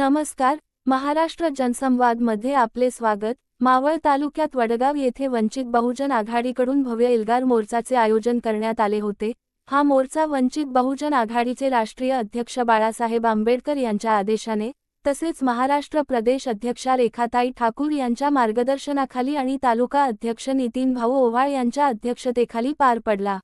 नमस्कार महाराष्ट्र जनसंवादमध्ये आपले स्वागत. मावळ तालुक्यात वडगाव येथे वंचित बहुजन आघाडीकडून भव्य एल्गार मोर्चाचे आयोजन करण्यात आले होते. हा मोर्चा वंचित बहुजन आघाडीचे राष्ट्रीय अध्यक्ष बाळासाहेब आंबेडकर यांच्या आदेशाने तसेच महाराष्ट्र प्रदेश अध्यक्षा रेखाताई ठाकूर यांच्या मार्गदर्शनाखाली आणि तालुका अध्यक्ष नितीन भाऊ ओव्हाळ यांच्या अध्यक्षतेखाली पार पडला.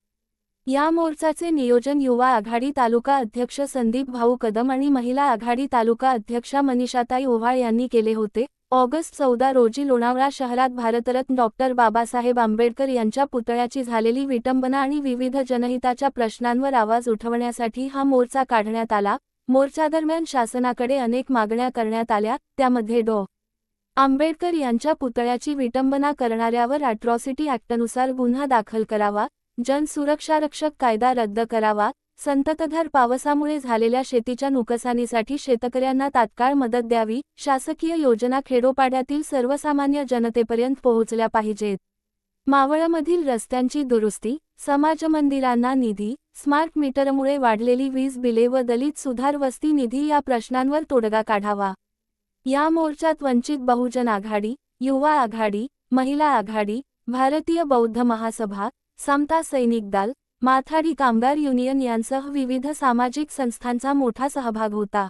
या मोर्चाचे नियोजन युवा आघाडी तालुका अध्यक्ष संदीप भाऊ कदम आणि महिला आघाडी तालुका अध्यक्षा मनीषाताई ओव्हाळ यांनी केले होते. ऑगस्ट चौदा रोजी लोणावळा शहरात भारतरत्न डॉक्टर बाबासाहेब आंबेडकर यांच्या पुतळ्याची झालेली विटंबना आणि विविध जनहिताच्या प्रश्नांवर आवाज उठवण्यासाठी हा मोर्चा काढण्यात आला. मोर्चादरम्यान शासनाकडे अनेक मागण्या करण्यात आल्या. त्यामध्ये डॉ. आंबेडकर यांच्या पुतळ्याची विटंबना करणाऱ्यावर अॅट्रॉसिटी ॲक्टनुसार गुन्हा दाखल करावा. जनसुरक्षारक्षक कायदा रद्द करावा. संततधार पावसामुळे झालेल्या शेतीच्या नुकसानीसाठी शेतकऱ्यांना तात्काळ मदत द्यावी. शासकीय योजना खेडोपाड्यातील सर्वसामान्य जनतेपर्यंत पोहोचल्या पाहिजेत. मावळमधील रस्त्यांची दुरुस्ती समाज मंदिरांना निधी स्मार्ट मीटरमुळे वाढलेली वीज बिले व दलित सुधार वस्ती निधी या प्रश्नांवर तोडगा काढावा. या मोर्चात वंचित बहुजन आघाडी युवा आघाडी महिला आघाडी भारतीय बौद्ध महासभा समता सैनिक दल माथाडी कामगार युनियन यांसह विविध सामाजिक संस्थांचा मोठा सहभाग होता.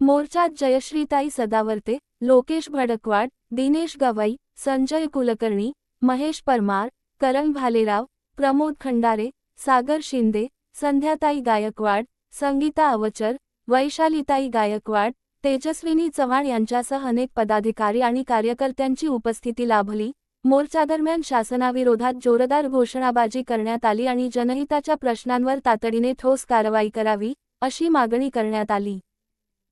मोर्चात जयश्रीताई सदावर्ते लोकेश भडकवाड दिनेश गवई संजय कुलकर्णी महेश परमार करण भालेराव प्रमोद खंडारे सागर शिंदे संध्याताई गायकवाड संगीता अवचर वैशालीताई गायकवाड तेजस्विनी चव्हाण यांच्यासह अनेक पदाधिकारी आणि कार्यकर्त्यांची उपस्थिती लाभली. मोर्चादरम्यान शासनाविरोधात जोरदार घोषणाबाजी करण्यात आली आणि जनहिताच्या प्रश्नांवर तातडीने ठोस कारवाई करावी अशी मागणी करण्यात आली.